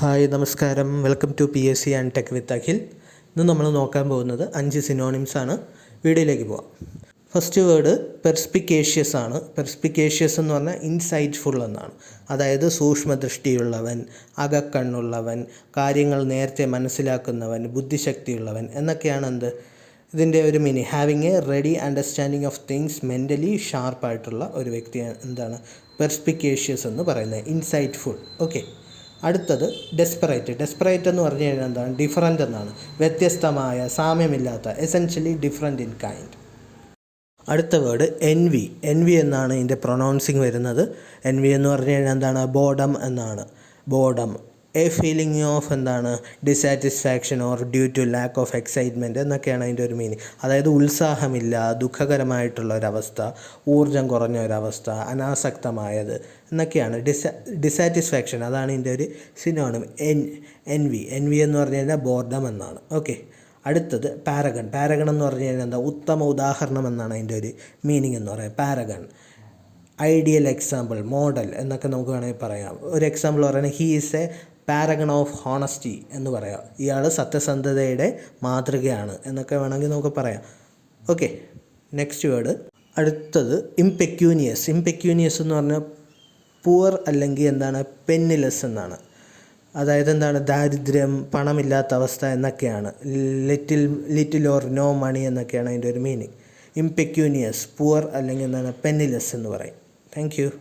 Hi നമസ്കാരം. Welcome to P S C and tech with Akhil ഇന്ന് നമ്മൾ നോക്കാൻ പോകുന്നത് അഞ്ച് സിനോണിംസ് ആണ്. വീഡിയോയിലേക്ക് പോവാം. ഫസ്റ്റ് വേർഡ് പെർസ്പിക്കേഷ്യസ് ആണ്. പെർസ്പിക്കേഷ്യസ് എന്ന് പറഞ്ഞാൽ ഇൻസൈറ്റ്ഫുൾ എന്നാണ്. അതായത് സൂക്ഷ്മദൃഷ്ടിയുള്ളവൻ അകക്കണ്ണുള്ളവൻ കാര്യങ്ങൾ നേരത്തെ മനസ്സിലാക്കുന്നവൻ ബുദ്ധിശക്തിയുള്ളവൻ എന്നൊക്കെയാണ് എന്ത്? ഇതിന്റെ ഒരു meaning having a ready understanding of things mentally ഷാർപ്പായിട്ടുള്ള ഒരു വ്യക്തിയാണ് എന്താണ്? പെർസ്പിക്കേഷ്യസ് എന്ന് പറയുന്നത്. ഇൻസൈറ്റ്ഫുൾ ഓക്കെ അടുത്തത് ഡെസ്പറേറ്റ് ഡെസ്പറേറ്റ് എന്ന് പറഞ്ഞു കഴിഞ്ഞാൽ എന്താണ്? ഡിഫറന്റ് എന്നാണ്. വ്യത്യസ്തമായ സാമ്യമില്ലാത്ത എസെൻഷ്യലി ഡിഫറെന്റ് ഇൻ കൈൻഡ് അടുത്ത word N V N V എന്നാണ് ഇതിന്റെ പ്രൊനൗൺസിങ് വരുന്നത്. എൻ വി എന്ന് പറഞ്ഞു കഴിഞ്ഞാൽ എന്താണ്? ബോഡം എന്നാണ്. ബോഡം. എ ഫീലിംഗ് ഓഫ് എന്താണ്? Dissatisfaction or due to lack of excitement എന്നൊക്കെയാണ് അതിന്റെ ഒരു മീനിങ് അതായത് ഉത്സാഹമില്ല ദുഃഖകരമായിട്ടുള്ള ഒരവസ്ഥ ഊർജം കുറഞ്ഞ ഒരവസ്ഥ അനാസക്തമായത് എന്നൊക്കെയാണ്. ഡിസാ ഡിസാറ്റിസ്ഫാക്ഷൻ അതാണ് ഇതിന്റെ ഒരു synonym N N V N V എന്ന് പറഞ്ഞു കഴിഞ്ഞാൽ ബോർഡം എന്നാണ്. ഓക്കെ അടുത്തത് പാരഗൺ. പാരഗൺ എന്ന് പറഞ്ഞു കഴിഞ്ഞാൽ എന്താ? ഉത്തമ ഉദാഹരണം എന്നാണ് അതിന്റെ ഒരു മീനിങ് എന്ന് പറയുന്നത് പാരഗൺ. ഐഡിയൽ എക്സാമ്പിൾ മോഡൽ എന്നൊക്കെ നമുക്ക് വേണമെങ്കിൽ പറയാം. ഒരു എക്സാമ്പിൾ പറയുന്നത് he is a paragon of honesty എന്ന് പറയാം. ഇയാൾ സത്യസന്ധതയുടെ മാതൃകയാണ് എന്നൊക്കെ വേണമെങ്കിൽ നമുക്ക് പറയാം. Okay next word. അടുത്തത് ഇംപെക്യൂനിയസ്. ഇംപെക്യൂനിയസ് എന്ന് പറഞ്ഞാൽ പുവർ അല്ലെങ്കിൽ എന്താണ് പെന്നിലെസ് എന്നാണ്. അതായത് എന്താണ് ദാരിദ്ര്യം പണമില്ലാത്ത അവസ്ഥ എന്നൊക്കെയാണ്. Little little or no money എന്നൊക്കെയാണ് അതിന്റെ ഒരു മീനിങ്. ഇംപെക്യൂനിയസ് പുവർ അല്ലെങ്കിൽ എന്താണ് പെന്നിലെസ് എന്ന് പറയും. താങ്ക്